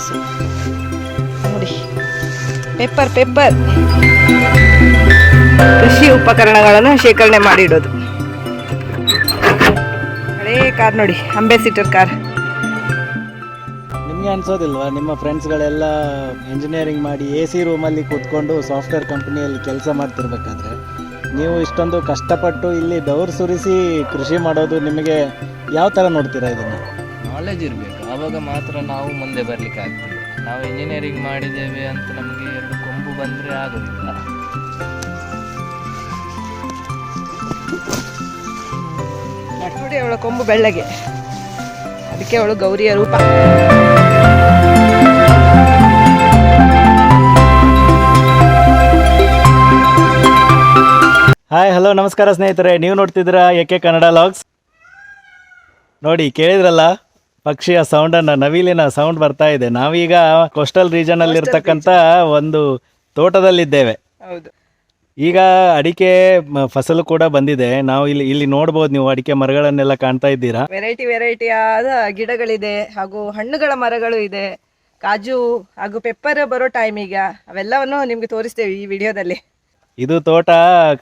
ಕಾಳುಮೆಣಸು ನೋಡಿ pepper pepper ಕೃಷಿ ಉಪಕರಣಗಳನ್ನು ಶೇಖರಣೆ ಮಾಡಿಡೋದು. ಹಳೇ ಕಾರ್ ನೋಡಿ ಅಂಬೇಸಿಟರ್ ಕಾರ್. ನಿಮಗೆ ಅನ್ಸೋದಿಲ್ವಾ ನಿಮ್ಮ ಫ್ರೆಂಡ್ಸ್ಗಳೆಲ್ಲ ಇಂಜಿನಿಯರಿಂಗ್ ಮಾಡಿ ಎ ಸಿ ರೂಮಲ್ಲಿ ಕೂತ್ಕೊಂಡು ಸಾಫ್ಟ್ವೇರ್ ಕಂಪ್ನಿಯಲ್ಲಿ ಕೆಲಸ ಮಾಡ್ತಿರ್ಬೇಕಾದ್ರೆ ನೀವು ಇಷ್ಟೊಂದು ಕಷ್ಟಪಟ್ಟು ಇಲ್ಲಿ ಬೆವರು ಸುರಿಸಿ ಕೃಷಿ ಮಾಡೋದು ನಿಮಗೆ ಯಾವ ಥರ ನೋಡ್ತೀರಾ ಇದನ್ನು? ನಾಲೆಜ್ ಇರಬೇಕು. ಆವಾಗ ಮಾತ್ರ ನಾವು ಮುಂದೆ ಬರಲಿಕ್ಕೆ ಆಗ್ತದೆ ನಾವು ಇಂಜಿನಿಯರಿಂಗ್ ಮಾಡಿದ್ದೇವೆ ಅಂತ ನಮಗೆ ಎರಡು ಕೊಂಬು ಬಂದರೆ ಆಗೋದಿಲ್ಲ. ನೋಡಿ ಅವಳ ಕೊಂಬು ಬೆಳ್ಳಗೆ. ಅದಕ್ಕೆ ಅವಳು ಗೌರಿಯ ರೂಪ. ಹಾಯ್ ಹಲೋ ನಮಸ್ಕಾರ ಸ್ನೇಹಿತರೆ. ನೀವು ನೋಡ್ತಿದ್ದೀರಾ ಎಕೆ ಕನ್ನಡ ಲಾಗ್ಸ್ ನೋಡಿ ಕೇಳಿದ್ರಲ್ಲ? ಪಕ್ಷಿಯ ಅನ್ನ ನವಿಲಿನ ಸೌಂಡ್ ಬರ್ತಾ ಇದೆ. ನಾವೀಗ ಕೋಸ್ಟಲ್ ರೀಜನ್ ಅಲ್ಲಿ ಇರ್ತಕ್ಕಂಥ ಒಂದು ತೋಟದಲ್ಲಿದ್ದೇವೆ. ಹೌದು. ಈಗ ಅಡಿಕೆ ಫಸಲು ಕೂಡ ಬಂದಿದೆ. ನಾವು ಇಲ್ಲಿ ಇಲ್ಲಿ ನೋಡಬಹುದು ನೀವು ಅಡಿಕೆ ಮರಗಳನ್ನೆಲ್ಲ ಕಾಣ್ತಾ ಇದ್ದೀರಾ. ವೆರೈಟಿ ವೆರೈಟಿ ಆದ ಗಿಡಗಳಿದೆ ಹಾಗೂ ಹಣ್ಣುಗಳ ಮರಗಳು ಇದೆ. ಕಾಜು ಹಾಗೂ ಪೆಪ್ಪರ್ ಬರೋ ಟೈಮ್ ಈಗ. ಅವೆಲ್ಲವನ್ನು ನಿಮ್ಗೆ ತೋರಿಸ್ತೇವೆ ಈ ವಿಡಿಯೋದಲ್ಲಿ. ಇದು ತೋಟ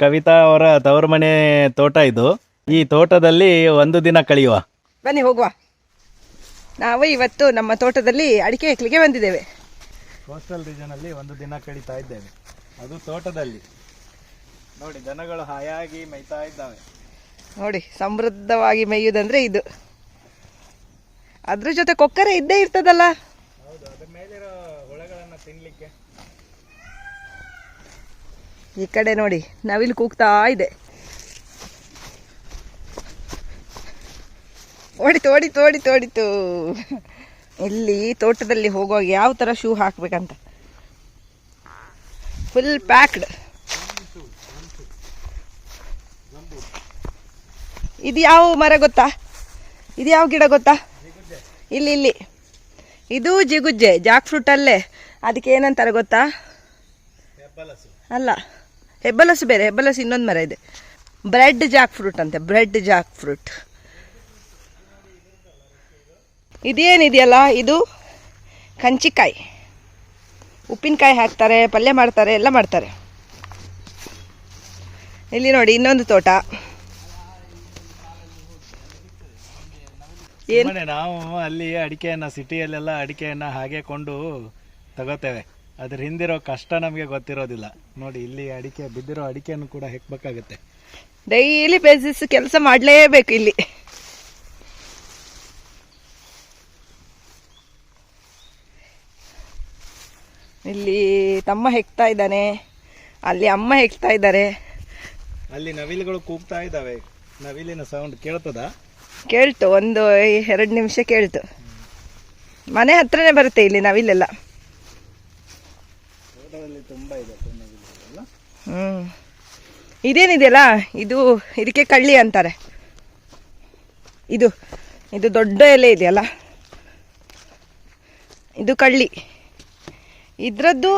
ಕವಿತಾ ಅವರ ತವರು ಮನೆ ತೋಟ ಇದು. ಈ ತೋಟದಲ್ಲಿ ಒಂದು ದಿನ ಕಳೆಯುವ. ಬನ್ನಿ ಹೋಗುವ. ನಾವು ಇವತ್ತು ನಮ್ಮ ತೋಟದಲ್ಲಿ ಅಡಿಕೆ ಹೆಕ್ಲಿಗೆ ಬಂದಿದ್ದೇವೆ. ಕೋಸ್ಟಲ್ ರೀಜನಲ್ಲಿ ಒಂದು ದಿನ ಕಳೀತಾ ಇದ್ದೇವೆ. ಅದು ತೋಟದಲ್ಲಿ. ನೋಡಿ ದನಗಳು ಹಾಯಾಗಿ ಮೈತಾ ಇದ್ದಾವೆ. ನೋಡಿ ಸಮೃದ್ಧವಾಗಿ ಮೇಯುವುದಂದ್ರೆ ಇದು. ಅದ್ರ ಜೊತೆ ಕೊಕ್ಕರೆ ಇದ್ದೇ ಇರ್ತದಲ್ಲ? ಹೌದು ಅದ್ರ ಮೇಲಿರೋ ಹುಳಗಳನ್ನು ತಿನ್ಲಿಕ್ಕೆ. ಈ ಕಡೆ ನೋಡಿ ನವಿಲು ಕೂಗ್ತಾ ಇದೆ. ಓಡಿತು ಓಡಿತು ಓಡಿತು ಓಡಿತು ಇಲ್ಲಿ ತೋಟದಲ್ಲಿ ಹೋಗುವಾಗ ಯಾವ ಥರ ಶೂ ಹಾಕಬೇಕಂತ? ಫುಲ್ ಪ್ಯಾಕ್ಡ್ ಇದು ಯಾವ ಮರ ಗೊತ್ತಾ? ಇದು ಯಾವ ಗಿಡ ಗೊತ್ತಾ? ಇಲ್ಲಿ ಇಲ್ಲಿ. ಇದು ಜಿಗುಜ್ಜೆ, ಜಾಕ್ ಫ್ರೂಟ್ ಅಲ್ಲೇ. ಅದಕ್ಕೆ ಏನಂತಾರೆ ಗೊತ್ತಾ? ಅಲ್ಲ, ಹೆಬ್ಬಲಸು ಬೇರೆ, ಹೆಬ್ಬಲಸು ಇನ್ನೊಂದು ಮರ ಇದೆ. ಬ್ರೆಡ್ ಜಾಕ್ ಫ್ರೂಟ್ ಅಂತೆ ಬ್ರೆಡ್ ಜಾಕ್ ಫ್ರೂಟ್ ಇದೇನಿದೆಯಲ್ಲ ಇದು ಕಂಚಿಕಾಯಿ. ಉಪ್ಪಿನಕಾಯಿ ಹಾಕ್ತಾರೆ ಪಲ್ಯ ಮಾಡ್ತಾರೆ ಎಲ್ಲ ಮಾಡ್ತಾರೆ. ಇಲ್ಲಿ ನೋಡಿ ಇನ್ನೊಂದು ತೋಟ. ನಾವು ಅಲ್ಲಿ ಅಡಿಕೆಯನ್ನ ಸಿಟಿಯಲ್ಲೆಲ್ಲ ಅಡಿಕೆಯನ್ನ ಹಾಗೆ ಕೊಂಡು ತಗೋತೇವೆ. ಅದ್ರ ಹಿಂದಿರೋ ಕಷ್ಟ ನಮಗೆ ಗೊತ್ತಿರೋದಿಲ್ಲ. ನೋಡಿ ಇಲ್ಲಿ ಅಡಿಕೆ ಬಿದ್ದಿರೋ ಅಡಿಕೆಯನ್ನು ಕೂಡ ಹೆಕ್ಬೇಕಾಗತ್ತೆ. ಡೈಲಿ ಬೇಸಿಸ್ ಕೆಲಸ ಮಾಡಲೇಬೇಕು ಇಲ್ಲಿ. ಇಲ್ಲಿ ತಮ್ಮ ಹೆಕ್ತಾ ಇದ್ದಾನೆ. ಅಲ್ಲಿ ಅಮ್ಮ ಹೆಕ್ತಾ ಇದ್ದಾರೆ. ಅಲ್ಲಿ ನವಿಲುಗಳು ಕೂಗ್ತಾ ಇದ್ದಾವೆ. ನವಿಲಿನ ಸೌಂಡ್ ಕೇಳ್ತದ? ಕೇಳ್ತು ಒಂದು ಎರಡು ನಿಮಿಷ ಕೇಳ್ತು. ಮನೆ ಹತ್ರನೇ ಬರುತ್ತೆ ಇಲ್ಲಿ ನವಿಲೆಲ್ಲ. ತುಂಬಾ ಇದೆ ಹ್ಞೂ ಇದೇನಿದೆಯಲ್ಲ? ಇದು ಇದಕ್ಕೆ ಕಳ್ಳಿ ಅಂತಾರೆ. ಇದು ಇದು ದೊಡ್ಡ ಎಲೆ ಇದೆಯಲ್ಲ? ಇದು ಕಳ್ಳಿ. ಇದ್ರದ್ದು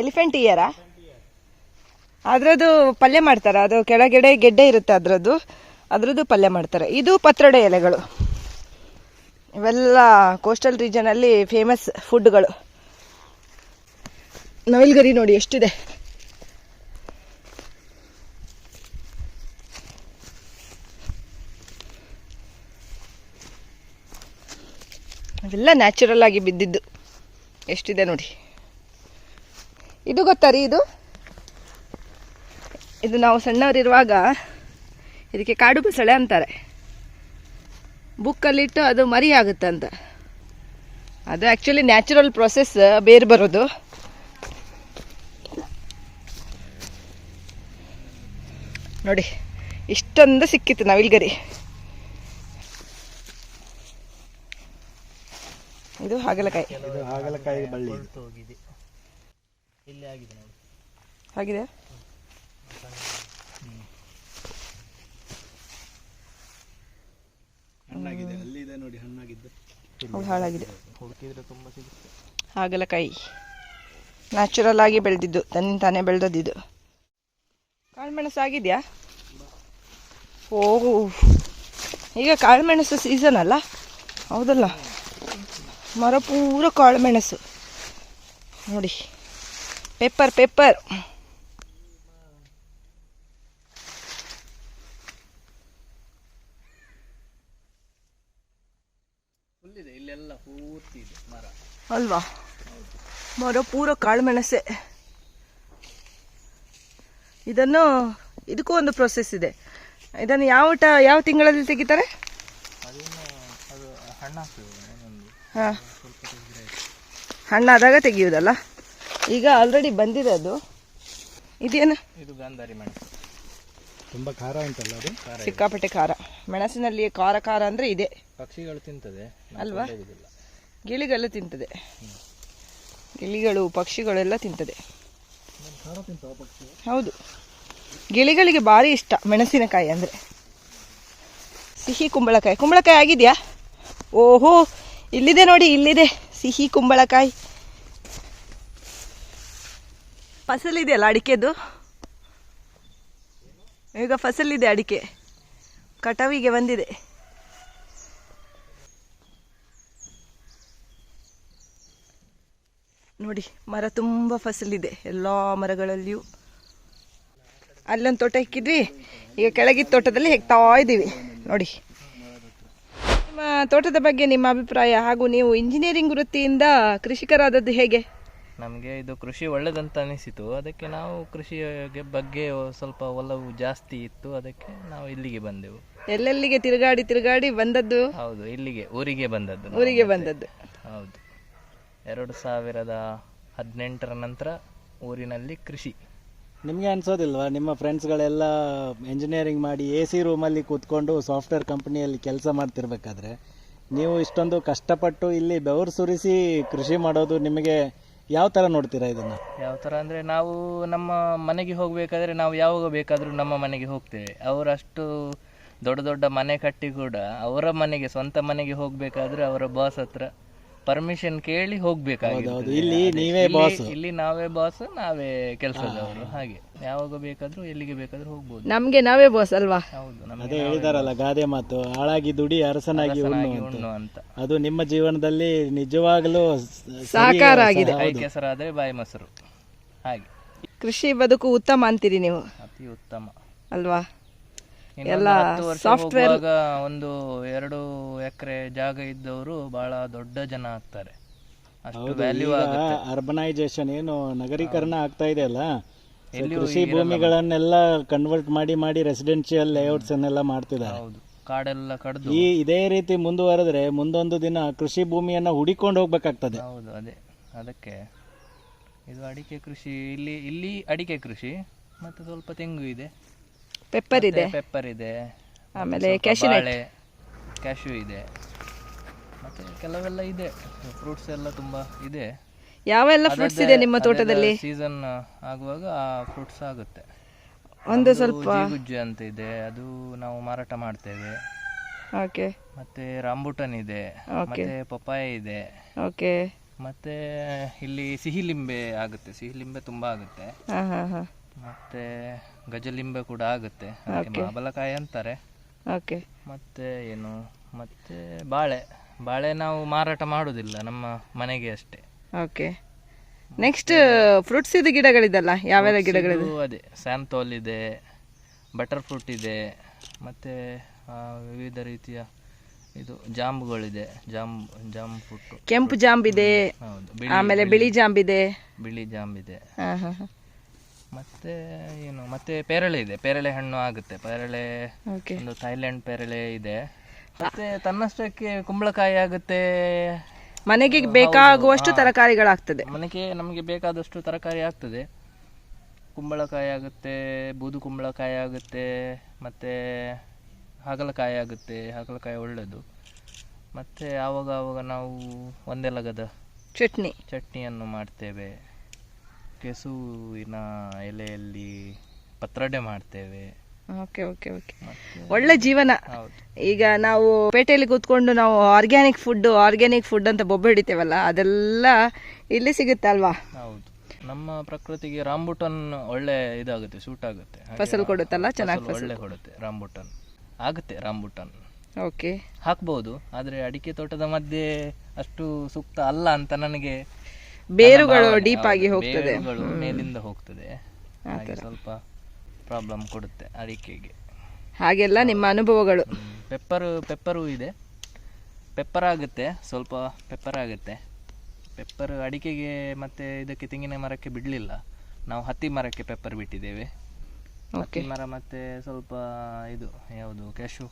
ಎಲಿಫೆಂಟ್ ಇಯರಾ ಅದರದ್ದು ಪಲ್ಯ ಮಾಡ್ತಾರೆ. ಅದು ಕೆಳಗಡೆ ಗೆಡ್ಡೆ ಇರುತ್ತೆ ಅದರದ್ದು. ಅದರದ್ದು ಪಲ್ಯ ಮಾಡ್ತಾರೆ. ಇದು ಪತ್ರೊಡೆ ಎಲೆಗಳು. ಇವೆಲ್ಲ ಕೋಸ್ಟಲ್ ರೀಜನಲ್ಲಿ ಫೇಮಸ್ ಫುಡ್ಗಳು ನವಿಲ್ಗರಿ ನೋಡಿ, ಎಷ್ಟಿದೆ? ಅವೆಲ್ಲ ನ್ಯಾಚುರಲ್ ಆಗಿ ಬಿದ್ದಿದ್ದು. ಎಷ್ಟಿದೆ ನೋಡಿ. ಇದು ಗೊತ್ತಾ ರೀ ಇದು? ಇದು ನಾವು ಸಣ್ಣವರಿರುವಾಗ ಇದಕ್ಕೆ ಕಾಡು ಬಸಳೆ ಅಂತಾರೆ. ಬುಕ್ಕಲ್ಲಿಟ್ಟು ಅದು ಮರಿ ಆಗುತ್ತೆ ಅಂತ. ಅದು ಆ್ಯಕ್ಚುಲಿ ನ್ಯಾಚುರಲ್ ಪ್ರೊಸೆಸ್ ಬೇರೆ ಬರೋದು. ನೋಡಿ, ಇಷ್ಟೊಂದು ಸಿಕ್ಕಿತ್ತು ನವಿಲ್ಗರಿ. ಇದು ಹಾಗಲಕಾಯಿ. ಇದು ಹಾಗಲಕಾಯಿ ಬಳ್ಳಿ ಇದು. ಹೋಗಿದೆ. ಇಲ್ಲಿ ಆಗಿದೆ ನೋಡಿ. ಆಗಿದೆ ಹಣ್ಣಾಗಿದೆ. ಅಲ್ಲಿ ಇದೆ ನೋಡಿ ಹಣ್ಣಾಗಿದ್ದು. ಅವು ಹಾಳಾಗಿದೆ. ಹುಡುಕಿದ್ರೆ ತುಂಬಾ ಸಿಗುತ್ತೆ. ಹಾಗಲಕಾಯಿ. ನ್ಯಾಚುರಲ್ ಆಗಿ ಬೆಳೆದಿದ್ದು. ತನ್ನ ತಾನೇ ಬೆಳೆದದ್ದು ಕಾಳುಮೆಣಸು ಆಗಿದೆಯಾ? ಓ ಈಗ ಕಾಳುಮೆಣಸು ಸೀಸನ್ ಅಲ್ಲ? ಹೌದಲ್ಲ? ಮರ ಪೂರ ಕಾಳುಮೆಣಸು ನೋಡಿ ಪೆಪ್ಪರ್ ಪೆಪ್ಪರ್ ಫುಲ್ಲಿದೆ ಇಲ್ಲೆಲ್ಲ ಪೂರ್ತಿ ಇದೆ ಮರ. ಅಲ್ವಾ? ಮರ ಪೂರ ಕಾಳುಮೆಣಸೆ ಇದನ್ನು ಇದಕ್ಕೂ ಒಂದು ಪ್ರೊಸೆಸ್ ಇದೆ. ಇದನ್ನು ಯಾವ ಟ ಯಾವ ತಿಂಗಳಲ್ಲಿ ತೆಗಿತಾರೆ ಅದೇನು ಅದು ಹಣ್ಣಾಗ್ತದೆ ಒಂದೊಂದು ಹಾಂ. ಹಣ್ಣಾದಾಗ ತೆಗೆಯುವುದಲ್ಲ ಈಗ ಆಲ್ರೆಡಿ ಬಂದಿದೆ ಅದು. ಇದೇನು? ಇದು ಗಾಂಧಾರಿ ಮೆಣಸು ತುಂಬ ಖಾರ ಉಂಟಲ್ಲ ಅದು? ಸಿಕ್ಕಾಪಟ್ಟೆ ಖಾರ. ಮೆಣಸಿನಲ್ಲಿ ಖಾರ ಖಾರ ಅಂದರೆ ಇದೆ. ಪಕ್ಷಿಗಳು ತಿಂತದೆ. ಅಲ್ವಾ? ಗಿಳಿಗಳು ತಿಂತದೆ. ಗಿಳಿಗಳು ಪಕ್ಷಿಗಳೆಲ್ಲ ತಿಂತದೆ. ಹೌದು. ಗಿಳಿಗಳಿಗೆ ಭಾರಿ ಇಷ್ಟ ಮೆಣಸಿನಕಾಯಿ ಅಂದರೆ. ಸಿಹಿ ಕುಂಬಳಕಾಯಿ. ಕುಂಬಳಕಾಯಿ ಆಗಿದೆಯಾ? ಓಹೋ! ಇಲ್ಲಿದೆ ನೋಡಿ, ಇಲ್ಲಿದೆ. ಸಿಹಿ ಕುಂಬಳಕಾಯಿ. ಫಸಲಿದೆಯಲ್ಲ ಅಡಿಕೆದು? ಈಗ ಫಸಲಿದೆ ಅಡಿಕೆ. ಕಟಾವಿಗೆ ಬಂದಿದೆ. ನೋಡಿ, ಮರ ತುಂಬ ಫಸಲಿದೆ ಎಲ್ಲ ಮರಗಳಲ್ಲಿಯೂ. ಅಲ್ಲೊಂದು ತೋಟ ಇಕ್ಕಿದ್ವಿ. ಈಗ ಕೆಳಗಿದ ತೋಟದಲ್ಲಿ ಹೆಕ್ತಾ ಇದ್ದೀವಿ ನೋಡಿ. ನಿಮ್ಮ ತೋಟದ ಬಗ್ಗೆ ನಿಮ್ಮ ಅಭಿಪ್ರಾಯ ಹಾಗೂ ನೀವು ಇಂಜಿನಿಯರಿಂಗ್ ವೃತ್ತಿಯಿಂದ ಕೃಷಿಕರಾದದ್ದು ಹೇಗೆ? ನಮಗೆ ಇದು ಕೃಷಿ ಒಳ್ಳೆದಂತ ಅನಿಸಿತು. ಅದಕ್ಕೆ ನಾವು ಕೃಷಿಯ ಬಗ್ಗೆ ಸ್ವಲ್ಪ ಒಲವು ಜಾಸ್ತಿ ಇತ್ತು. ಅದಕ್ಕೆ ನಾವು ಇಲ್ಲಿಗೆ ಬಂದೆವು. ಎಲ್ಲೆಲ್ಲಿಗೆ ತಿರುಗಾಡಿ ತಿರುಗಾಡಿ ಬಂದದ್ದು? ಹೌದು ಇಲ್ಲಿಗೆ ಊರಿಗೆ ಬಂದದ್ದು ನಾವು ಊರಿಗೆ ಮತ್ತೆ. ಬಂದದ್ದು. ಹೌದು. ಎರಡು ಸಾವಿರದ ಹದಿನೆಂಟರ ನಂತರ ಊರಿನಲ್ಲಿ ಕೃಷಿ. ನಿಮಗೆ ಅನ್ಸೋದಿಲ್ವಾ? ನಿಮ್ಮ ಫ್ರೆಂಡ್ಸ್ಗಳೆಲ್ಲ ಎಂಜಿನಿಯರಿಂಗ್ ಮಾಡಿ ಎ ಸಿ ರೂಮಲ್ಲಿ ಕೂತ್ಕೊಂಡು ಸಾಫ್ಟ್ವೇರ್ ಕಂಪನಿಯಲ್ಲಿ ಕೆಲಸ ಮಾಡ್ತಿರ್ಬೇಕಾದ್ರೆ ನೀವು ಇಷ್ಟೊಂದು ಕಷ್ಟಪಟ್ಟು ಇಲ್ಲಿ ಬೆವರು ಸುರಿಸಿ ಕೃಷಿ ಮಾಡೋದು ನಿಮಗೆ ಯಾವ ಥರ ನೋಡ್ತೀರಾ ಇದನ್ನು? ಯಾವ ಥರ ಅಂದರೆ ನಾವು ನಮ್ಮ ಮನೆಗೆ ಹೋಗಬೇಕಾದ್ರೆ ನಾವು ಯಾವಾಗ ಬೇಕಾದರೂ ನಮ್ಮ ಮನೆಗೆ ಹೋಗ್ತೇವೆ. ಅವರಷ್ಟು ದೊಡ್ಡ ದೊಡ್ಡ ಮನೆ ಕಟ್ಟಿ ಕೂಡ ಅವರ ಮನೆಗೆ, ಸ್ವಂತ ಮನೆಗೆ ಹೋಗಬೇಕಾದ್ರೆ ಅವರ ಬಾಸ್ ಹತ್ರ ಪರ್ಮಿಷನ್ ಕೇಳಿ ಹೋಗ್ಬೇಕಾಗಿತ್ತು ಇಲ್ಲಿ ನೀವೇ ಬಾಸ್ ಇಲ್ಲಿ ನಾವೇ ಬಾಸ್ ನಾವೇ ಕೆಲಸದವರು. ಹಾಗೆ. ಯಾವಾಗ ಬೇಕಾದ್ರೂ ಎಲ್ಲಿಗೆ ಬೇಕಾದ್ರೂ ಹೋಗ್ಬೋದು. ನಮಗೆ ನಾವೇ ಬಾಸ್ ಅಲ್ವಾ? ಹೌದು ನಮಗೆ ಅದೇ ಹೇಳಿದಾರಲ್ಲ ಗಾದೆ ಮಾತು ಹಾಳಾಗಿ ದುಡಿ ಅರಸನಾಗಿ ಉಣ್ಣು ಅಂತ. ಅದು ನಿಮ್ಮ ಜೀವನದಲ್ಲಿ ನಿಜವಾಗಲೂ ಸಾಕಾರ ಆಗಿದೆ. ಕೆಸರಾದ್ರೆ ಬಾಯಿ ಮೊಸರು. ಹಾಗೆ. ಕೃಷಿ ಬದುಕು ಉತ್ತಮ ಅಂತೀರಿ ನೀವು? ಅತಿ ಉತ್ತಮ. ಅಲ್ವಾ? ಎಲ್ಲ ಸಾಫ್ಟ್ವೇರ್ ಒಂದು ಎರಡು ಎಕರೆ ಜಾಗ ಇದ್ದವರು ಬಹಳ ದೊಡ್ಡ ಜನ ಆಗ್ತಾರೆ. ಅಷ್ಟು ವ್ಯಾಲ್ಯೂ ಆಗುತ್ತೆ. ಅರ್ಬನೈಸೇಷನ್ ಏನು ನಗರೀಕರಣ ಆಗ್ತಾ ಇದೆ ಅಲ್ಲ? ಕೃಷಿ ಭೂಮಿಗಳನ್ನೆಲ್ಲ ಕನ್ವರ್ಟ್ ಮಾಡಿ ಮಾಡಿ ರೆಸಿಡೆನ್ಷಿಯಲ್ ಲೇಔಟ್ಸ್ ಅನ್ನೆಲ್ಲ ಮಾಡ್ತಿದ್ದಾರೆ. ಹೌದು ಕಾಡೆಲ್ಲ ಕಡ್ದು ಈ ಇದೇ ರೀತಿ ಮುಂದುವರೆದ್ರೆ ಮುಂದೊಂದು ದಿನ ಕೃಷಿ ಭೂಮಿಯನ್ನ ಹುಡಿಕೊಂಡು ಹೋಗ್ಬೇಕಾಗ್ತದೆ. ಹೌದು ಅದೇ ಅದಕ್ಕೆ. ಇದು ಅಡಿಕೆ ಕೃಷಿ ಇಲ್ಲಿ ಇಲ್ಲಿ ಅಡಿಕೆ ಕೃಷಿ ಮತ್ತೆ ಸ್ವಲ್ಪ ತೆಂಗು ಇದೆ. ಪೆಪ್ಪರ್ ಇದೆ. ಪೆಪ್ಪರ್ ಇದೆ. ಆಮೇಲೆ ಸ್ವಲ್ಪ ಇದೆ nut. ಕ್ಯಾಶು ಇದೆ. ಮತ್ತೆ ಕೆಲವೆಲ್ಲ ಇದೆ. ಫ್ರೂಟ್ಸ್ ಎಲ್ಲ ತುಂಬಾ ಇದೆ. ಯಾವೆಲ್ಲ ಫ್ರೂಟ್ಸ್ ಇದೆ ನಿಮ್ಮ ತೋಟದಲ್ಲಿ? ಸೀಸನ್ ಆಗುವಾಗ ಆ ಫ್ರೂಟ್ಸ್ ಆಗುತ್ತೆ. ಒಂದು ಸ್ವಲ್ಪ. ಗುಜ್ಜು ಅಂತ ಇದೆ. ಅದು ನಾವು ಮಾರಾಟ ಮಾಡ್ತೇವೆ. ಓಕೆ. ಮತ್ತೆ ರಾಂಬುಟನ್ ಇದೆ. ಮತ್ತೆ ಪಪಾಯ ಇದೆ. ಓಕೆ. ಮತ್ತೆ ಇಲ್ಲಿ ಸಿಹಿ ಲಿಂಬೆ ಆಗುತ್ತೆ. ಸಿಹಿ ಲಿಂಬೆ ತುಂಬಾ ಆಗುತ್ತೆ. ಮತ್ತೆ ಗಜಲಿಂಬೆ ಕೂಡ ಆಗುತ್ತೆ. ಅದಕ್ಕೆ ಮಾಬಲಕಾಯಿ ಅಂತಾರೆ. ಓಕೆ ಮತ್ತೆ ಏನು? ಮತ್ತೆ ಬಾಳೆ. ಬಾಳೆ ನಾವು ಮಾರಾಟ ಮಾಡುವುದಿಲ್ಲ ನಮ್ಮ ಮನೆಗೆ ಅಷ್ಟೇ. ಓಕೆ ನೆಕ್ಸ್ಟ್ ಫ್ರೂಟ್ಸ್ ಇದು ಗಿಡಗಳಿದಲ್ಲ ಯಾವೆಲ್ಲ ಗಿಡಗಳಿದೆ ಇದು ಅದೇ ಸ್ಯಾಂತೋಲ್ ಇದೆ ಬಟರ್ ಫ್ರೂಟ್ ಇದೆ ಮತ್ತೆ ವಿವಿಧ ರೀತಿಯ ಇದು ಜಾಂಬುಗಳಿದೆ ಜಾಮ್ ಜಾಮ್ ಫ್ರೂಟ್ ಕೆಂಪು ಜಾಂಬ್ ಇದೆ ಆಮೇಲೆ ಬಿಳಿ ಜಾಂಬಿದೆ ಬಿಳಿ ಜಾಂಬಿದೆ ಇದೆ. ಹಾಂ ಹಾಂ. ಮತ್ತೆ ಏನು ಮತ್ತೆ ಪೇರಳೆ ಇದೆ ಪೇರಳೆ ಹಣ್ಣು ಆಗುತ್ತೆ ಪೇರಳೆ ಓಕೆ ಒಂದು ಥೈಲ್ಯಾಂಡ್ ಪೇರಳೆ ಇದೆ. ಮತ್ತೆ ತನ್ನಷ್ಟಕ್ಕೆ ಕುಂಬಳಕಾಯಿ ಆಗುತ್ತೆ. ಮನೆಗೆ ಬೇಕಾಗುವಷ್ಟು ತರಕಾರಿಗಳಾಗ್ತದೆ. ಮನೆಗೆ ನಮಗೆ ಬೇಕಾದಷ್ಟು ತರಕಾರಿ ಆಗ್ತದೆ. ಕುಂಬಳಕಾಯಿ ಆಗುತ್ತೆ ಬೂದು ಕುಂಬಳಕಾಯಿ ಆಗುತ್ತೆ ಮತ್ತೆ ಹಾಗಲಕಾಯಿ ಆಗುತ್ತೆ ಹಾಗಲಕಾಯಿ ಒಳ್ಳೆಯದು ಮತ್ತೆ ಆವಾಗ ಆವಾಗ ನಾವು ಒಂದೆಲಗದ ಚಟ್ನಿ. ಚಟ್ನಿಯನ್ನು ಮಾಡ್ತೇವೆ. ಕೆಸುವಿನ ಎಲೆಯಲ್ಲಿ ಪತ್ರೊಡೆ ಮಾಡ್ತೇವೆ. Okay okay okay. ಒಳ್ಳೆ ಜೀವನ. ಈಗ ನಾವು ಪೇಟೆಯಲ್ಲಿ ಕೂತ್ಕೊಂಡು ನಾವು ಆರ್ಗ್ಯಾನಿಕ್ ಫುಡ್ ಆರ್ಗ್ಯಾನಿಕ್ ಫುಡ್ ಅಂತ ಬೊಬ್ಬೆ ಹಿಡಿತೇವಲ್ಲ ಅದೆಲ್ಲ ಇಲ್ಲಿ ಸಿಗುತ್ತೆ ಅಲ್ವಾ? ಹೌದು. ನಮ್ಮ ಪ್ರಕೃತಿಗೆ ರಾಂಬುಟನ್ ಒಳ್ಳೆ ಇದಾಗುತ್ತೆ ಸೂಟ್ ಆಗುತ್ತೆ. ಫಸಲ್ ಕೊಡುತ್ತಲ್ಲ? ಚೆನ್ನಾಗಿ ಒಳ್ಳೆ ಕೊಡುತ್ತೆ. ರಾಂಬುಟನ್. ಆಗುತ್ತೆ ರಾಂಬುಟನ್. ಓಕೆ. ಹಾಕ್ಬಹುದು ಆದ್ರೆ ಅಡಿಕೆ ತೋಟದ ಮಧ್ಯೆ ಅಷ್ಟು ಸೂಕ್ತ ಅಲ್ಲ ಅಂತ ನನಗೆ ಬೇರುಗಳು ಡೀಪ್ ಆಗಿ ಹೋಗ್ತದೆ. ಬೇರುಗಳು ಮೇಲಿಂದ ಹೋಗ್ತದೆ. ಹಾಗೆ ಸ್ವಲ್ಪ ಪ್ರಾಬ್ಲಮ್ ಕೊಡುತ್ತೆ ಅಡಿಕೆಗೆ. ಹಾಗೆಲ್ಲ ನಿಮ್ಮ ಅನುಭವಗಳು. ಪೆಪ್ಪರ್ ಪೆಪ್ಪರು ಇದೆ. ಪೆಪ್ಪರ್ ಆಗುತ್ತೆ ಸ್ವಲ್ಪ ಪೆಪ್ಪರ್ ಆಗುತ್ತೆ. ಪೆಪ್ಪರ್ ಅಡಿಕೆಗೆ ಮತ್ತೆ ಇದಕ್ಕೆ ತೆಂಗಿನ ಮರಕ್ಕೆ ಬಿಡಲಿಲ್ಲ. ನಾವು ಹತ್ತಿ ಮರಕ್ಕೆ ಪೆಪ್ಪರ್ ಬಿಟ್ಟಿದ್ದೇವೆ. ಹತ್ತಿ ಮರ ಮತ್ತೆ ಸ್ವಲ್ಪ ಇದು ಯಾವುದು ಕ್ಯಾಶು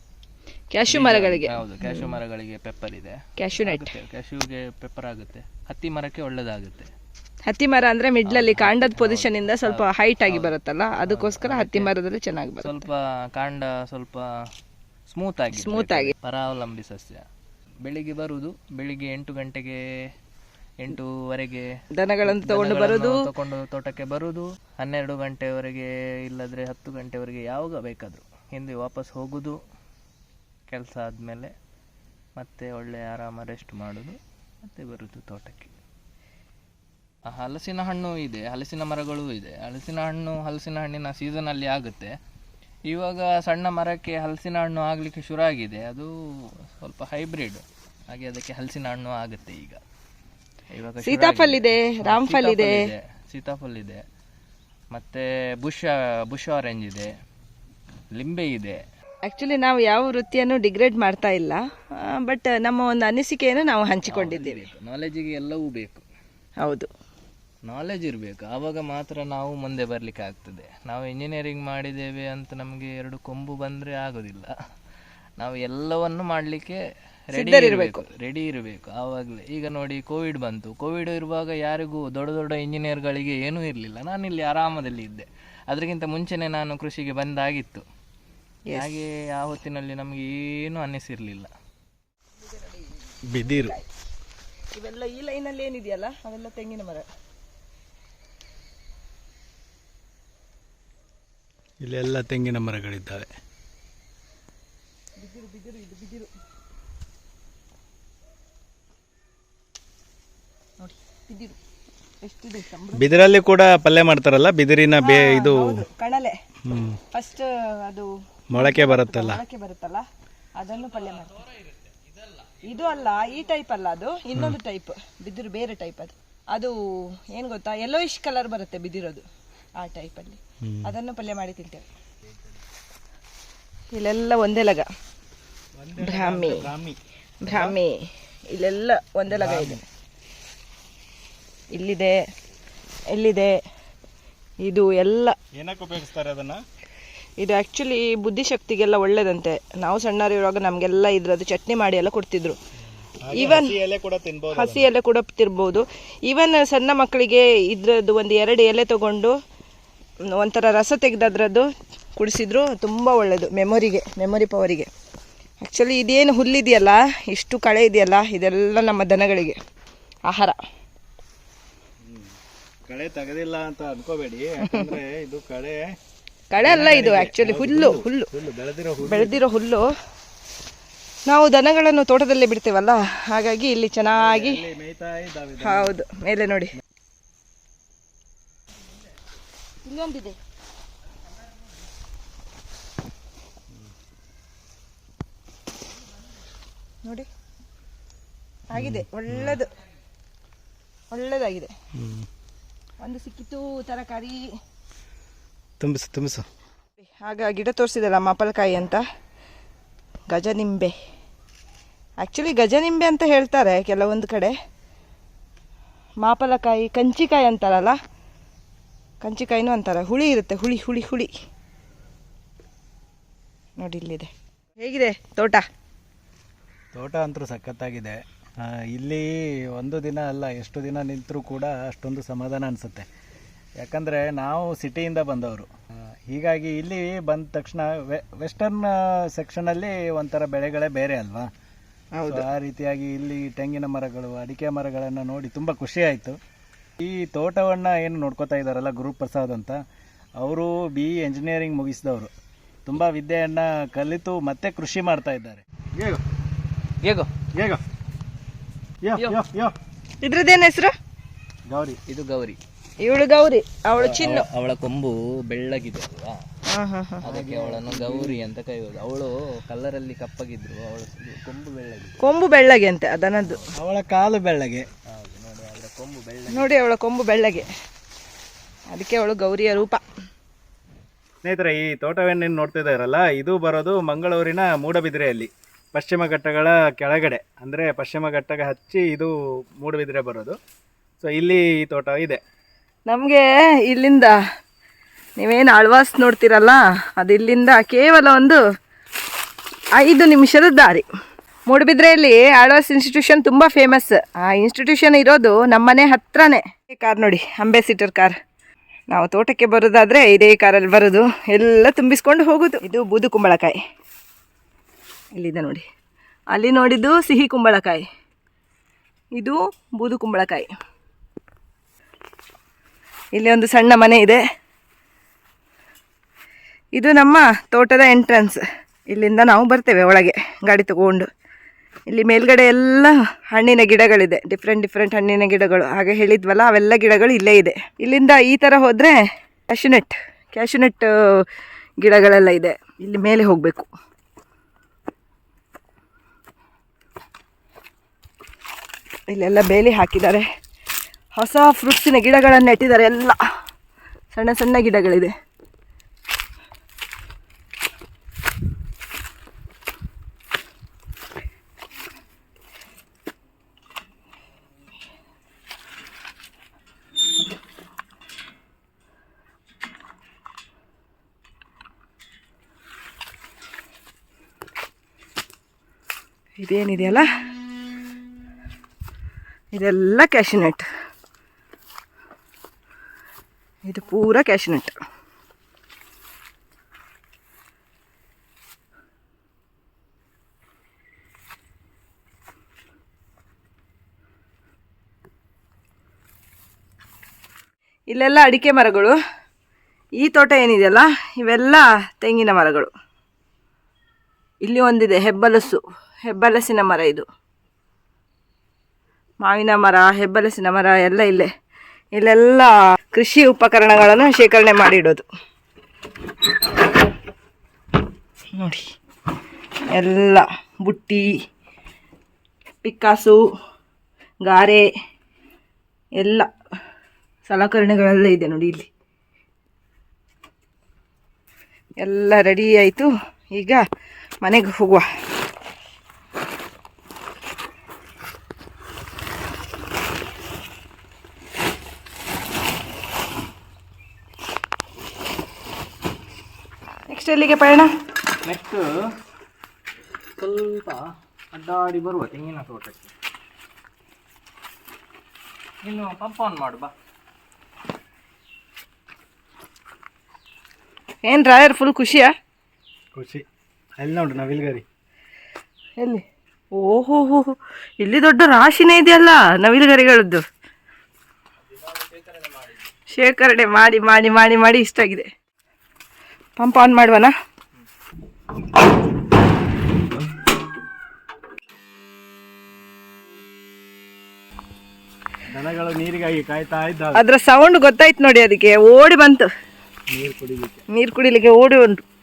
ಕ್ಯಾಶು ಮರಗಳಿಗೆ. ಹೌದು ಕ್ಯಾಶ್ಯೂ ಮರಗಳಿಗೆ ಪೆಪ್ಪರ್ ಇದೆ. ಕ್ಯಾಶ್ಯೂ ನೆಟ್ ಕ್ಯಾಶ್ಯೂಗೆ ಪೆಪ್ಪರ್ ಆಗುತ್ತೆ. ಹತ್ತಿ ಮರಕ್ಕೆ ಒಳ್ಳೆದಾಗುತ್ತೆ. ಹತ್ತಿ ಮರ ಅಂದ್ರೆ ಮಿಡ್ಲಲ್ಲಿ ಕಾಂಡದ ಪೊಸಿಷನ್ ಇಂದ ಸ್ವಲ್ಪ ಹೈಟ್ ಆಗಿ ಬರುತ್ತಲ್ಲ ಅದಕ್ಕೋಸ್ಕರ ಹತ್ತಿ ಮರದಲ್ಲಿ ಚೆನ್ನಾಗಿ ಬರುತ್ತೆ. ಸ್ವಲ್ಪ ಕಾಂಡ ಸ್ವಲ್ಪ ಸ್ಮೂತ್ ಆಗಿ ಸ್ಮೂತ್ ಆಗಿ. ಪರಾವಲಂಬಿ ಸಸ್ಯ. ಬೆಳಿಗ್ಗೆ ಬರುವುದು ಬೆಳಿಗ್ಗೆ ಎಂಟು ಗಂಟೆಗೆ ಎಂಟೂವರೆಗೆ ದನಗಳನ್ನು ತಗೊಂಡು ಬರುದು ತಕೊಂಡು ತೋಟಕ್ಕೆ ಬರುದು ಹನ್ನೆರಡು ಗಂಟೆವರೆಗೆ ಇಲ್ಲದ್ರೆ ಹತ್ತು ಗಂಟೆವರೆಗೆ ಯಾವಾಗ ಬೇಕಾದರೂ ಹಿಂದೆ ವಾಪಸ್ ಹೋಗುದು ಕೆಲಸ ಆದಮೇಲೆ ಮತ್ತೆ ಒಳ್ಳೆ ಆರಾಮ ರೆಸ್ಟ್ ಮಾಡೋದು ಮತ್ತೆ ಬರೋದು ತೋಟಕ್ಕೆ. ಹಲಸಿನ ಹಣ್ಣು ಇದೆ ಹಲಸಿನ ಮರಗಳು ಇದೆ. ಹಲಸಿನ ಹಣ್ಣು ಹಲಸಿನ ಹಣ್ಣಿನ ಸೀಸನಲ್ಲಿ ಆಗುತ್ತೆ. ಇವಾಗ ಸಣ್ಣ ಮರಕ್ಕೆ ಹಲಸಿನ ಹಣ್ಣು ಆಗಲಿಕ್ಕೆ ಶುರು ಆಗಿದೆ. ಅದು ಸ್ವಲ್ಪ ಹೈಬ್ರಿಡ್ ಹಾಗೆ ಅದಕ್ಕೆ ಹಲಸಿನ ಹಣ್ಣು ಆಗುತ್ತೆ ಈಗ. ಇವಾಗ ಸೀತಾಫಲ್ ಇದೆ ರಾಮ್ಫಲ್ ಇದೆ. ಇದೆ ಸೀತಾಫಲ್ ಇದೆ. ಮತ್ತೆ ಬುಷ್ ಬುಷ್ ಆರೆಂಜ್ ಇದೆ. ಲಿಂಬೆ ಇದೆ. ಆಕ್ಚುಲಿ ನಾವು ಯಾವ ವೃತ್ತಿಯನ್ನು ಡಿಗ್ರೇಡ್ ಮಾಡ್ತಾ ಇಲ್ಲ. ಬಟ್ ನಮ್ಮ ಒಂದು ಅನಿಸಿಕೆಯನ್ನು ನಾವು ಹಂಚಿಕೊಂಡಿದ್ದೀವಿ. ನಾಲೆಜಿಗೆ ಎಲ್ಲವೂ ಬೇಕು. ಹೌದು. ನಾಲೆಜ್ ಇರಬೇಕು. ಆವಾಗ ಮಾತ್ರ ನಾವು ಮುಂದೆ ಬರಲಿಕ್ಕೆ ಆಗ್ತದೆ. ನಾವು ಇಂಜಿನಿಯರಿಂಗ್ ಮಾಡಿದ್ದೇವೆ ಅಂತ ನಮಗೆ ಎರಡು ಕೊಂಬು ಬಂದರೆ ಆಗೋದಿಲ್ಲ. ನಾವು ಎಲ್ಲವನ್ನು ಮಾಡಲಿಕ್ಕೆ ರೆಡಿ ಇರಬೇಕು. ರೆಡಿ ಇರಬೇಕು. ಆವಾಗಲೇ. ಈಗ ನೋಡಿ ಕೋವಿಡ್ ಬಂತು. ಕೋವಿಡ್ ಇರುವಾಗ ಯಾರಿಗೂ ದೊಡ್ಡ ದೊಡ್ಡ ಇಂಜಿನಿಯರ್ಗಳಿಗೆ ಏನೂ ಇರಲಿಲ್ಲ. ನಾನು ಇಲ್ಲಿ ಆರಾಮದಲ್ಲಿ ಇದ್ದೆ ಅದಕ್ಕಿಂತ ಮುಂಚೆನೆ ನಾನು ಕೃಷಿಗೆ ಬಂದಾಗಿತ್ತು. ಹಾಗೆ ಆ ಹೊತ್ತಿನಲ್ಲಿ ನಮಗೆ ಏನೂ ಅನ್ನಿಸಿರಲಿಲ್ಲ. ಬಿದಿರು. ಇವೆಲ್ಲ ಈ ಲೈನಲ್ಲಿ ಏನಿದೆಯಲ್ಲ? ಅವೆಲ್ಲ ತೆಂಗಿನ ಮರ. ಇಲ್ಲೆಲ್ಲ ತೆಂಗಿನ ಮರಗಳಿದ್ದಾವೆ. ನೋಡಿ ಬಿದಿರು. ಎಷ್ಟಿದೆ ಸಂಬಳ? ಬಿದಿರಲ್ಲಿ ಕೂಡ ಪಲ್ಯ ಮಾಡ್ತಾರಲ್ಲ? ಬಿದಿರಿನ ಬೇ ಇದು ಕಣಲೆ. ಫಸ್ಟ್ ಅದು ಮೊಳಕೆ ಬರುತ್ತಲ್ಲ? ಮೊಳಕೆ ಬರುತ್ತಲ್ಲ? ಅದನ್ನು ಪಲ್ಯ ಮಾಡ್ತೀವಿ. ಇದು ಅಲ್ಲ ಈ ಟೈಪ್ ಅಲ್ಲ ಅದು. ಇನ್ನೊಂದು ಟೈಪ್ ಬಿದಿರು ಬೇರೆ ಟೈಪ್ ಅದು. ಅದು ಏನ್ ಗೊತ್ತಾ? ಯೆಲ್ಲೋಯಿಶ್ ಕಲರ್ ಬರುತ್ತೆ ಬಿದಿರೋದು ಆ ಟೈಪ್ ಅಲ್ಲಿ. ಅದನ್ನು ಪಲ್ಯ ಮಾಡಿ ತಿಂತೇವೆ. ಇಲ್ಲೆಲ್ಲ ಒಂದೇ ಲಗ. ಬ್ರಾಹ್ಮಿ. ಬ್ರಾಹ್ಮಿ. ಇಲ್ಲೆಲ್ಲ ಒಂದೇ ಲಗ ಇದೆ. ಇಲ್ಲಿದೆ ಇಲ್ಲಿದೆ ಇದು ಎಲ್ಲ. ಏನಕ್ಕೆ ಉಪಯೋಗಿಸ್ತಾರೆ ಅದನ್ನ? ಇದು ಆ್ಯಕ್ಚುಲಿ ಬುದ್ಧಿಶಕ್ತಿಗೆಲ್ಲ ಒಳ್ಳೇದಂತೆ. ನಾವು ಸಣ್ಣರಿರುವಾಗ ನಮಗೆಲ್ಲ ಇದ್ರದ್ದು ಚಟ್ನಿ ಮಾಡಿ ಎಲ್ಲ ಕೊಡ್ತಿದ್ರು. ಈವನ್ ತಿನ್ಬೋದು ಹಸಿ ಎಲೆ ಕೂಡ ತಿರ್ಬೋದು ಈವನ್ ಸಣ್ಣ ಮಕ್ಕಳಿಗೆ ಇದ್ರದ್ದು ಒಂದು ಎರಡು ಎಲೆ ತಗೊಂಡು ಒಂಥರ ರಸ ತೆಗೆದ್ರದ್ದು ಕುಡಿಸಿದ್ರು ತುಂಬ ಒಳ್ಳೆಯದು ಮೆಮೊರಿಗೆ ಮೆಮೊರಿ ಪವರಿಗೆ. ಆ್ಯಕ್ಚುಲಿ ಇದೇನು ಹುಲ್ಲಿದೆಯಲ್ಲ ಇಷ್ಟು ಕಳೆ ಇದೆಯಲ್ಲ ಇದೆಲ್ಲ ನಮ್ಮ ದನಗಳಿಗೆ. ಆಹಾರ. ಕಳೆ ತೆಗೆದಿಲ್ಲ ಅಂತ ಅನ್ಕೋಬೇಡಿ ಯಾಕಂದ್ರೆ ಇದು ಕಳೆ ಕಳೆ ಅಲ್ಲ ಇದು ಆ್ಯಕ್ಚುಲಿ ಹುಲ್ಲು ಹುಲ್ಲು ಬೆಳೆದಿರೋ ಹುಲ್ಲು. ನಾವು ದನಗಳನ್ನು ತೋಟದಲ್ಲೇ ಬಿಡ್ತೇವಲ್ಲ? ಹಾಗಾಗಿ ಇಲ್ಲಿ ಚೆನ್ನಾಗಿ. ಹೌದು ಮೇಲೆ ನೋಡಿ. ಇಲ್ಲೊಂದಿದೆ ನೋಡಿ. ಆಗಿದೆ ಒಳ್ಳೇದು. ಒಳ್ಳೇದಾಗಿದೆ. ಒಂದು ಸಿಕ್ಕಿತು ತರಕಾರಿ. ತುಂಬಿಸು ತುಂಬಿಸು. ಆಗ ಗಿಡ ತೋರಿಸಿದಲ್ಲ ಮಾಪಲಕಾಯಿ ಅಂತ? ಗಜನಿಂಬೆ. ಆ್ಯಕ್ಚುಲಿ ಗಜನಿಂಬೆ ಅಂತ ಹೇಳ್ತಾರೆ ಕೆಲವೊಂದು ಕಡೆ. ಮಾಪಲಕಾಯಿ ಕಂಚಿಕಾಯಿ ಅಂತಾರಲ್ಲ? ಕಂಚಿಕಾಯಿನೂ ಅಂತಾರೆ. ಹುಳಿ ಇರುತ್ತೆ ಹುಳಿ ಹುಳಿ ಹುಳಿ. ನೋಡಿ ಇಲ್ಲಿದೆ. ಹೇಗಿದೆ ತೋಟ? ತೋಟ ಅಂತೂ ಸಖತ್ತಾಗಿದೆ. ಇಲ್ಲಿ ಒಂದು ದಿನ ಅಲ್ಲ ಎಷ್ಟು ದಿನ ನಿಂತರೂ ಕೂಡ ಅಷ್ಟೊಂದು ಸಮಾಧಾನ ಅನಿಸುತ್ತೆ. ಯಾಕಂದರೆ ನಾವು ಸಿಟಿಯಿಂದ ಬಂದವರು. ಹೀಗಾಗಿ ಇಲ್ಲಿ ಬಂದ ತಕ್ಷಣ ವೆ ವೆಸ್ಟರ್ನ್ ಸೆಕ್ಷನಲ್ಲಿ ಒಂಥರ ಬೆಳೆಗಳೇ ಬೇರೆ ಅಲ್ವಾ? ಹೌದು. ಆ ರೀತಿಯಾಗಿ ಇಲ್ಲಿ ತೆಂಗಿನ ಮರಗಳು ಅಡಿಕೆ ಮರಗಳನ್ನು ನೋಡಿ ತುಂಬ ಖುಷಿ ಆಯಿತು. ಈ ತೋಟವನ್ನು ಏನು ನೋಡ್ಕೋತಾ ಇದ್ದಾರಲ್ಲ ಗುರು ಪ್ರಸಾದ್ ಅಂತ ಅವರು ಬಿ ಇ ಎಂಜಿನಿಯರಿಂಗ್ ಮುಗಿಸಿದವರು. ತುಂಬ ವಿದ್ಯೆಯನ್ನು ಕಲಿತು ಮತ್ತೆ ಕೃಷಿ ಮಾಡ್ತಾ ಇದ್ದಾರೆ. ಹೇಗೋ? ಹೇಗ? ಯೋ ಯೋ ಯೋ. ಇದ್ರದ್ದೇನು ಹೆಸರು? ಗೌರಿ. ಇದು ಗೌರಿ. ಇವಳು ಗೌರಿ ಅವಳು ಚಿನ್ನು. ಅವಳ ಕೊಂಬು ಬೆಳ್ಳಗಿದೆ ಅಲ್ವಾ? ಹಾಂ ಹಾಂ ಹಾಂ. ಅದಕ್ಕೆ ಅವಳನ್ನು ಗೌರಿ ಅಂತ ಕರೆಯೋದು. ಅವಳು ಕಲ್ಲರಲ್ಲಿ ಕಪ್ಪಗಿದ್ರು ಅವಳು ಕೊಂಬು ಬೆಳ್ಳಗೆ ಕೊಂಬು ಬೆಳ್ಳಗೆ ಅಂತೆ ಅದನದ್ದು ಅವಳ ಕಾಲು ಬೆಳ್ಳಗೆ. ನೋಡಿ ಅವಳ ಕೊಂಬು ಬೆಳ್ಳ ನೋಡಿ ಅವಳ ಕೊಂಬು ಬೆಳ್ಳಗೆ. ಅದಕ್ಕೆ ಅವಳು ಗೌರಿಯ ರೂಪ. ಸ್ನೇಹಿತರೆ ಈ ತೋಟವನ್ನೇನು ನೋಡ್ತಾ ಇದ್ದಾರಲ್ಲ ಇದು ಬರೋದು ಮಂಗಳೂರಿನ ಮೂಡಬಿದಿರೆಯಲ್ಲಿ ಪಶ್ಚಿಮ ಘಟ್ಟಗಳ ಕೆಳಗಡೆ. ಅಂದರೆ ಪಶ್ಚಿಮ ಘಟ್ಟಗೆ ಹಚ್ಚಿ ಇದು ಮೂಡಬಿದ್ರೆ ಬರೋದು. ಸೊ ಇಲ್ಲಿ ಈ ತೋಟ ಇದೆ. ನಮಗೆ ಇಲ್ಲಿಂದ ನೀವೇನು ಅಳ್ವಾಸ್ ನೋಡ್ತೀರಲ್ಲ? ಅದು ಇಲ್ಲಿಂದ ಕೇವಲ ಒಂದು ಐದು ನಿಮಿಷದ ದಾರಿ. ಮೂಡುಬಿದ್ರೆಯಲ್ಲಿ ಆಳ್ವಾಸ್ ಇನ್ಸ್ಟಿಟ್ಯೂಷನ್ ತುಂಬ ಫೇಮಸ್ ಆ ಇನ್ಸ್ಟಿಟ್ಯೂಷನ್ ಇರೋದು ನಮ್ಮನೆ ಹತ್ರನೇ. ಈ ಕಾರ್ ನೋಡಿ ಅಂಬೆಸಿಟರ್ ಕಾರ್. ನಾವು ತೋಟಕ್ಕೆ ಬರೋದಾದರೆ ಇದೇ ಕಾರಲ್ಲಿ ಬರೋದು. ಎಲ್ಲ ತುಂಬಿಸ್ಕೊಂಡು ಹೋಗೋದು. ಇದು ಬೂದು ಕುಂಬಳಕಾಯಿ. ಇಲ್ಲಿದೆ ನೋಡಿ. ಅಲ್ಲಿ ನೋಡಿದ್ದು ಸಿಹಿ ಕುಂಬಳಕಾಯಿ. ಇದು ಬೂದು ಕುಂಬಳಕಾಯಿ. ಇಲ್ಲಿ ಒಂದು ಸಣ್ಣ ಮನೆ ಇದೆ. ಇದು ನಮ್ಮ ತೋಟದ ಎಂಟ್ರೆನ್ಸ್ ಇಲ್ಲಿಂದ ನಾವು ಬರ್ತೇವೆ ಒಳಗೆ, ಗಾಡಿ ತಗೊಂಡು. ಇಲ್ಲಿ ಮೇಲ್ಗಡೆ ಎಲ್ಲ ಹಣ್ಣಿನ ಗಿಡಗಳಿದೆ. ಡಿಫ್ರೆಂಟ್ ಡಿಫ್ರೆಂಟ್ ಹಣ್ಣಿನ ಗಿಡಗಳು. ಹಾಗೆ ಹೇಳಿದ್ವಲ್ಲ, ಅವೆಲ್ಲ ಗಿಡಗಳು ಇಲ್ಲೇ ಇದೆ. ಇಲ್ಲಿಂದ ಈ ಥರ ಹೋದರೆ ಕ್ಯಾಶುನೆಟ್ ಕ್ಯಾಶುನೆಟ್ ಗಿಡಗಳೆಲ್ಲ ಇದೆ. ಇಲ್ಲಿ ಮೇಲೆ ಹೋಗಬೇಕು. ಇಲ್ಲೆಲ್ಲ ಬೇಲಿ ಹಾಕಿದ್ದಾರೆ. ಹೊಸ ಫ್ರೂಟ್ಸಿನ ಗಿಡಗಳನ್ನು ನೆಟ್ಟಿದ್ದಾರೆ ಎಲ್ಲ. ಸಣ್ಣ ಸಣ್ಣ ಗಿಡಗಳಿದೆ. ಇದೇನಿದೆಯಲ್ಲ? ಇದೆಲ್ಲ ಕ್ಯಾಶಿನಟ್ ಇದು ಪೂರ ಕ್ಯಾಶಿನಟ್ ಇಲ್ಲೆಲ್ಲ ಅಡಿಕೆ ಮರಗಳು. ಈ ತೋಟ ಏನಿದೆಯಲ್ಲ, ಇವೆಲ್ಲ ತೆಂಗಿನ ಮರಗಳು. ಇಲ್ಲಿ ಒಂದಿದೆ, ಹೆಬ್ಬಲಸು, ಹೆಬ್ಬಲಸಿನ ಮರ ಇದು. ಮಾವಿನ ಮರ, ಹೆಬ್ಬಲಸಿನ ಮರ ಎಲ್ಲ ಇಲ್ಲೇ. ಇಲ್ಲೆಲ್ಲ ಕೃಷಿ ಉಪಕರಣಗಳನ್ನು ಶೇಖರಣೆ ಮಾಡಿಡೋದು. ನೋಡಿ, ಎಲ್ಲ ಬುಟ್ಟಿ, ಪಿಕ್ಕಾಸು, ಗಾರೆ, ಎಲ್ಲ ಸಲಕರಣೆಗಳೆಲ್ಲ ಇದೆ ನೋಡಿ ಇಲ್ಲಿ. ಎಲ್ಲ ರೆಡಿ ಆಯಿತು. ಈಗ ಮನೆಗೆ ಹೋಗುವ. ಎಲ್ಲಿಗೆ ಪಯಣ? ನೆಕ್ಸ್ಟ್ ಸ್ವಲ್ಪ ಅಡ್ಡಾಡಿ ಬರುವ ತೆಂಗಿನ ತೋಟಕ್ಕೆ. ಇನ್ನು ಪಂಪ್ ಆನ್ ಮಾಡು ಬಾ. ಏನು ರಾಯರ್ ಫುಲ್ ಖುಷಿಯಾ? ಖುಷಿ. ಅಲ್ಲಿ ನೋಡು ನವಿಲ್ಗರಿ ಎಲ್ಲಿ? ಓಹೋ ಹೋ ಇಲ್ಲಿ ದೊಡ್ಡ ರಾಶಿನೇ ಇದೆಯಲ್ಲ ನವಿಲುಗರಿಗಳದ್ದು ಶೇಖರಣೆ ಮಾಡಿ ಮಾಡಿ ಮಾಡಿ ಮಾಡಿ ಇಷ್ಟ ಆಗಿದೆ. ಪಂಪ್ ಆನ್ ಮಾಡುವನ? ದನಗಳು ನೀರಿಗಾಗಿ ಕಾಯ್ತಾ ಇದ್ದಾವೆ. ಅದರ ಸೌಂಡ್ ಗೊತ್ತಾಯ್ತು ನೋಡಿ ಅದಕ್ಕೆ. ಓಡಿ ಬಂತು. ನೀರು ಕುಡಿಲಿಕ್ಕೆ. ನೀರು ಕುಡಿಲಿಕ್ಕೆ ಓಡಿ ಬಂತು.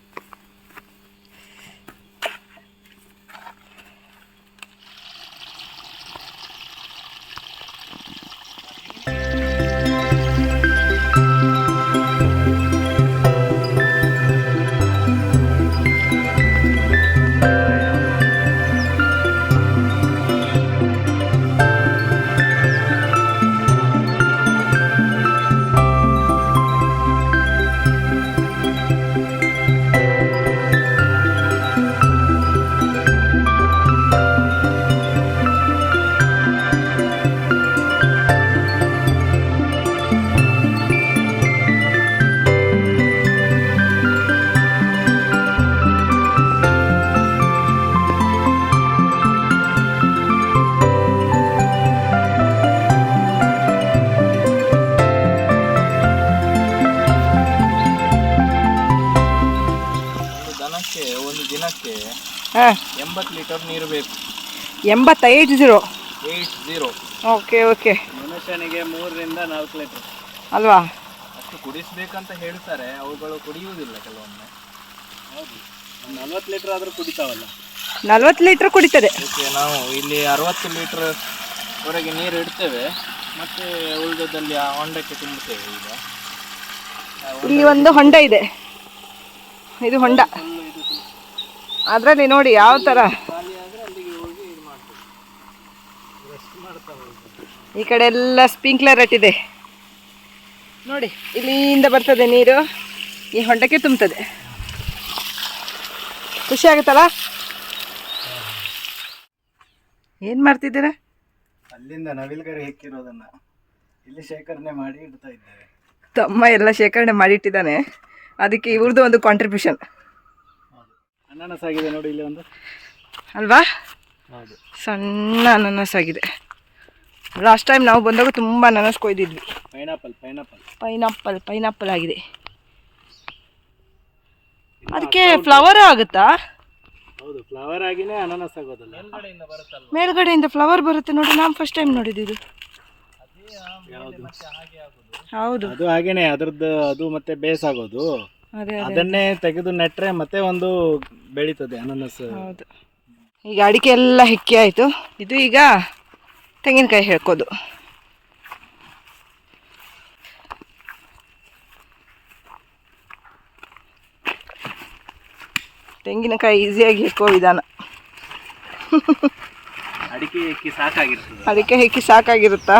ಹಾಂ. ಎಂಬತ್ತು ಲೀಟರ್ ನೀರು ಬೇಕು. ಎಂಬತ್ತೈದು zero. Eight zero. Okay okay. ಮನುಷ್ಯನಿಗೆ ಮೂರರಿಂದ ನಾಲ್ಕು ಲೀಟರ್. ಅಲ್ವಾ? ಅಷ್ಟು ಕುಡಿಸ್ಬೇಕಂತ ಹೇಳ್ತಾರೆ ಅವುಗಳು ಕುಡಿಯುವುದಿಲ್ಲ ಕೆಲವೊಮ್ಮೆ. ಹೌದು. ಒಂದು ನಲ್ವತ್ತು ಲೀಟ್ರ್ ಆದರೂ ಕುಡಿತಾವಲ್ಲ? ನಲ್ವತ್ತು ಲೀಟ್ರ್ ಕುಡಿತದೆ. ಅದಕ್ಕೆ ನಾವು ಇಲ್ಲಿ ಅರವತ್ತು ಲೀಟರ್ ವರೆಗೆ ನೀರು ಇಡ್ತೇವೆ ಮತ್ತೆ ಉಳಿದದಲ್ಲಿ ಆ ಹೊಂಡಕ್ಕೆ ತುಂಬುತ್ತೇವೆ ಈಗ. ಇಲ್ಲಿ ಒಂದು ಹೊಂಡ ಇದೆ. ಇದು ಹೊಂಡ. ಅದರಲ್ಲಿ ನೋಡಿ ಯಾವ ಥರ ಈ ಕಡೆ ಎಲ್ಲ ಸ್ಪ್ರಿಂಕ್ಲರ್ ಇಟ್ಟಿದೆ ನೋಡಿ ಇಲ್ಲಿಂದ ಬರ್ತದೆ ನೀರು. ಈ ಹೊಂಡಕ್ಕೆ ತುಂಬುತ್ತದೆ. ಖುಷಿ ಆಗುತ್ತಲ್ಲ? ಏನು ಮಾಡ್ತಿದ್ದೀರಾ? ಅಲ್ಲಿಂದ ನವಿಲ್ಗರಿ ಹೆಕ್ಕಿರೋದನ್ನ ಇಲ್ಲಿ ಶೇಖರಣೆ ಮಾಡಿ ಇಡ್ತಾ ಇದ್ದಾರೆ ತಮ್ಮ ಎಲ್ಲ ಶೇಖರಣೆ ಮಾಡಿಟ್ಟಿದ್ದಾನೆ ಅದಕ್ಕೆ ಇವ್ರದ್ದು ಒಂದು ಕಾಂಟ್ರಿಬ್ಯೂಷನ್ ಅನಾನಸ್ ಆಗಿದೆ ನೋಡಿ ಇಲ್ಲಿ ಒಂದು. ಅಲ್ವಾ? ಹೌದು. ಸಣ್ಣ ಅನಾನಸ್ ಆಗಿದೆ ಲಾಸ್ಟ್ ಟೈಮ್ ನಾವು ಬಂದಾಗ ತುಂಬ ಅನಾನಸ್ ಕೊಯ್ದಿದ್ವಿ. ಪೈನಾಪಲ್ ಪೈನಾಪಲ್ ಪೈನಾಪಲ್ ಪೈನಾಪಲ್ ಆಗಿದೆ. ಅದಕ್ಕೆ ಫ್ಲವರ್ ಆಗುತ್ತಾ? ಹೌದು ಫ್ಲವರ್ ಆಗಿನೇ ಅನಾನಸ್ ಆಗೋದಲ್ಲ. ಮೇಲ್ಗಡೆಯಿಂದ ಫ್ಲವರ್ ಬರುತ್ತೆ ನೋಡಿ ನಾನು ಫಸ್ಟ್ ಟೈಮ್ ನೋಡಿದ್ದು ಹೌದು. ಅದು ಹಾಗೇನೆ ಅದ್ರದ್ದು ಅದು ಮತ್ತೆ ಬೇಸ್ ಆಗೋದು ಅದನ್ನೇ ತೆಗೆದು ನೆಟ್ರೆ ಮತ್ತೆ ಒಂದು ಬೆಳೀತದೆ ಅನಾನಸ್. ಹೌದು. ಈಗ ಅಡಿಕೆ ಎಲ್ಲ ಹೆಕ್ಕಿ ಆಯಿತು. ಇದು ಈಗ ತೆಂಗಿನಕಾಯಿ ಹೇಳ್ಕೋದು. ತೆಂಗಿನಕಾಯಿ ಈಸಿಯಾಗಿ ಹೆಕ್ಕೋ ವಿಧಾನ. ಅಡಿಕೆ ಹೆಕ್ಕಿ ಸಾಕಾಗಿರುತ್ತೆ ಅಡಿಕೆ ಹೆಕ್ಕಿ ಸಾಕಾಗಿರುತ್ತಾ?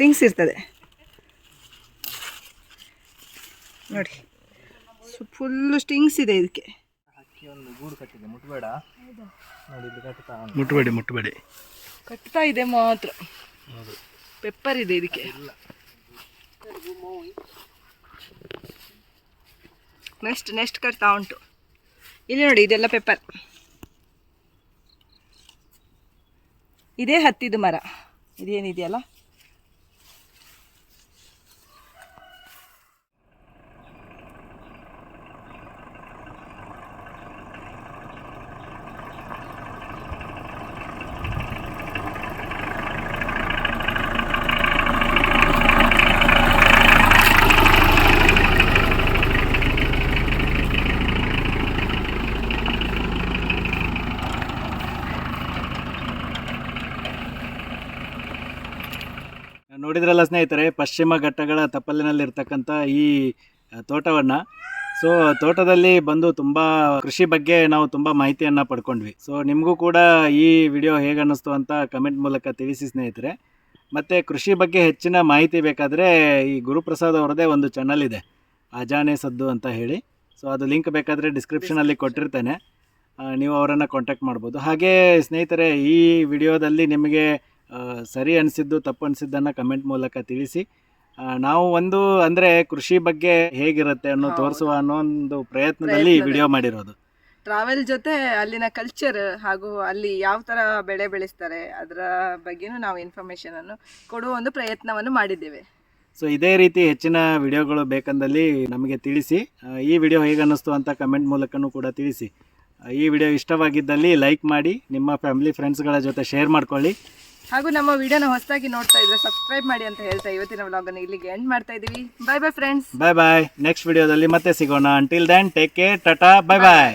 ಸ್ಟಿಂಗ್ಸ್ ಇರ್ತದೆ. ನೋಡಿ ಫುಲ್ಲು ಸ್ಟಿಂಗ್ಸ್ ಇದೆ ಇದಕ್ಕೆ. ಒಂದು ಗೂಡು ಕಟ್ಟಿದೆ ಮುಟ್ಬೇಡ. ನೋಡಿ ಕಟ್ತಾ. ಮುಟ್ಬೇಡಿ ಮುಟ್ಬೇಡಿ. ಕಟ್ತಾ ಇದೆ ಮಾತ್ರ. ಪೆಪ್ಪರ್ ಇದೆ ಇದಕ್ಕೆ. ನೆಕ್ಸ್ಟ್ ನೆಕ್ಸ್ಟ್ ಕಟ್ತಾ ಉಂಟು. ಇಲ್ಲಿ ನೋಡಿ ಇದೆಲ್ಲ ಪೆಪ್ಪರ್ ಇದೇ ಹತ್ತಿದ ಮರ. ಇದೇನಿದೆಯಲ್ಲ? ನೋಡಿದ್ರಲ್ಲ ಸ್ನೇಹಿತರೆ, ಪಶ್ಚಿಮ ಘಟ್ಟಗಳ ತಪ್ಪಲಿನಲ್ಲಿರ್ತಕ್ಕಂಥ ಈ ತೋಟವನ್ನು. ಸೊ ತೋಟದಲ್ಲಿ ಬಂದು ತುಂಬ ಕೃಷಿ ಬಗ್ಗೆ ನಾವು ತುಂಬ ಮಾಹಿತಿಯನ್ನು ಪಡ್ಕೊಂಡ್ವಿ. ಸೊ ನಿಮಗೂ ಕೂಡ ಈ ವಿಡಿಯೋ ಹೇಗೆ ಅನ್ನಿಸ್ತು ಅಂತ ಕಮೆಂಟ್ ಮೂಲಕ ತಿಳಿಸಿ ಸ್ನೇಹಿತರೆ. ಮತ್ತು ಕೃಷಿ ಬಗ್ಗೆ ಹೆಚ್ಚಿನ ಮಾಹಿತಿ ಬೇಕಾದರೆ ಈ ಗುರುಪ್ರಸಾದ್ ಅವರದೇ ಒಂದು ಚಾನಲ್ ಇದೆ. ಅಜಾನೆ ಸದ್ದು ಅಂತ ಹೇಳಿ. ಸೊ ಅದು ಲಿಂಕ್ ಬೇಕಾದರೆ ಡಿಸ್ಕ್ರಿಪ್ಷನಲ್ಲಿ ಕೊಟ್ಟಿರ್ತೇನೆ. ನೀವು ಅವರನ್ನು ಕಾಂಟ್ಯಾಕ್ಟ್ ಮಾಡ್ಬೋದು. ಹಾಗೆ ಸ್ನೇಹಿತರೆ, ಈ ವಿಡಿಯೋದಲ್ಲಿ ನಿಮಗೆ ಸರಿ ಅನಿಸಿದ್ದು ತಪ್ಪು ಅನಿಸಿದ್ದನ್ನು ಕಮೆಂಟ್ ಮೂಲಕ ತಿಳಿಸಿ. ನಾವು ಒಂದು ಅಂದರೆ ಕೃಷಿ ಬಗ್ಗೆ ಹೇಗಿರುತ್ತೆ ಅನ್ನೋ ತೋರಿಸುವ ಅನ್ನೋ ಒಂದು ಪ್ರಯತ್ನದಲ್ಲಿ ಈ ವಿಡಿಯೋ ಮಾಡಿರೋದು. ಟ್ರಾವೆಲ್ ಜೊತೆ ಅಲ್ಲಿನ ಕಲ್ಚರ್ ಹಾಗೂ ಅಲ್ಲಿ ಯಾವ ಥರ ಬೆಳೆ ಬೆಳೆಸ್ತಾರೆ ಅದರ ಬಗ್ಗೆನೂ ನಾವು ಇನ್ಫಾರ್ಮೇಷನನ್ನು ಕೊಡುವ ಒಂದು ಪ್ರಯತ್ನವನ್ನು ಮಾಡಿದ್ದೇವೆ. ಸೊ ಇದೇ ರೀತಿ ಹೆಚ್ಚಿನ ವಿಡಿಯೋಗಳು ಬೇಕಂದಲ್ಲಿ ನಮಗೆ ತಿಳಿಸಿ ಈ ವಿಡಿಯೋ ಹೇಗೆ ಅನ್ನಿಸ್ತು ಅಂತ ಕಮೆಂಟ್ ಮೂಲಕನೂ ಕೂಡ ತಿಳಿಸಿ. ಈ ವಿಡಿಯೋ ಇಷ್ಟವಾಗಿದ್ದಲ್ಲಿ ಲೈಕ್ ಮಾಡಿ ನಿಮ್ಮ ಫ್ಯಾಮಿಲಿ ಫ್ರೆಂಡ್ಸ್ಗಳ ಜೊತೆ ಶೇರ್ ಮಾಡ್ಕೊಳ್ಳಿ. ಹಾಗೂ ನಮ್ಮ ವಿಡಿಯೋನ ಹೊಸದಾಗಿ ನೋಡ್ತಾ ಇದ್ರೆ ಸಬ್ಸ್ಕ್ರೈಬ್ ಮಾಡಿ ಅಂತ ಹೇಳ್ತಾ ಇವತ್ತಿನ ವ್ಲಾಗ್ ಅನ್ನು ಇಲ್ಲಿಗೆ ಎಂಡ್ ಮಾಡ್ತಾ ಇದೀವಿ bye bye friends bye bye next ವಿಡಿಯೋದಲ್ಲಿ ಮತ್ತೆ ಸಿಗೋಣ. Until then take care tata bye bye